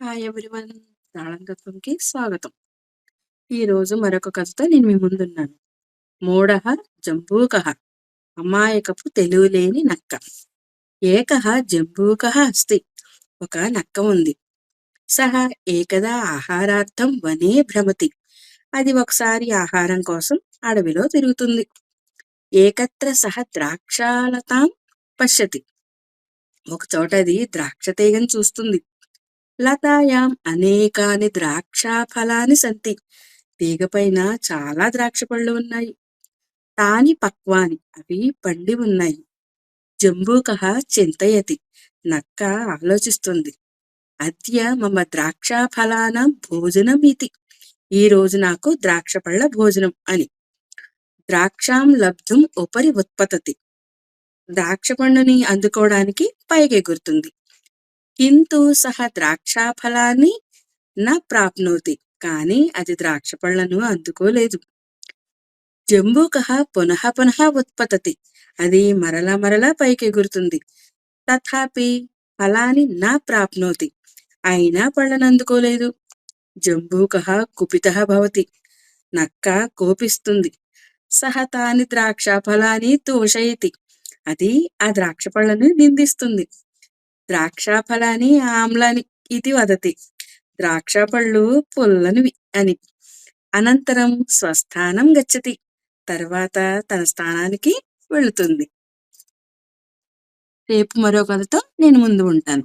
Hi everyone. తాళంతత్వంకి స్వాగతం. ఈరోజు మరొక కథతో నేను మీ ముందున్నాను. మూఢహ జంబూకహ అమాయకపు తెలివిలేని నక్క. ఏకహ జంబూకహ అస్తి. ఒక నక్క ఉంది. సహ ఏకదా ఆహారార్థం వనే భ్రమతి. అది ఒకసారి ఆహారం కోసం అడవిలో తిరుగుతుంది. ఏకత్ర సహ ద్రాక్షాలతాం పశ్యతి. ఒక చోట అది ద్రాక్ష తీగని చూస్తుంది. లతాయాం అనేకాని ద్రాక్షాఫలాని సంతి. తీగపైన చాలా ద్రాక్ష పళ్ళు ఉన్నాయి. తాని పక్వాని అవి పండి ఉన్నాయి. జంబూకః చింతయతి నక్క ఆలోచిస్తుంది. అద్య మమ ద్రాక్షాఫలానాం భోజనం ఇది ఈ రోజు నాకు ద్రాక్ష పళ్ళ భోజనం అని. ద్రాక్షాం లబ్ధుం ఉపరి ఉత్పతతి. ద్రాక్ష పండుని అందుకోవడానికి పైకెగురుతుంది. కింతు సహ ద్రాక్షాఫలాన్ని న ప్రాప్నోతి కానీ అది ద్రాక్ష పళ్ళను అందుకోలేదు. జంబూక పునః పునః ఉత్పతతి అది మరలా మరల పైకెగురుతుంది. తథాపి ఫలాని నా ప్రాప్నోతి అయినా పళ్ళను అందుకోలేదు జంబూక కుపిత భవతి నక్క కోపిస్తుంది. సహ తాని ద్రాక్ష ఫలాన్ని తోషయతి అది ఆ ద్రాక్ష పళ్ళను నిందిస్తుంది. ద్రాక్షాఫలాని ఆమ్లాని ఇది వదతి. ద్రాక్ష పళ్ళు పుల్లనివి అని. అనంతరం స్వస్థానం గచ్చతి. తర్వాత తన స్థానానికి వెళుతుంది. రేపు మరో కథతో నేను ముందు ఉంటాను.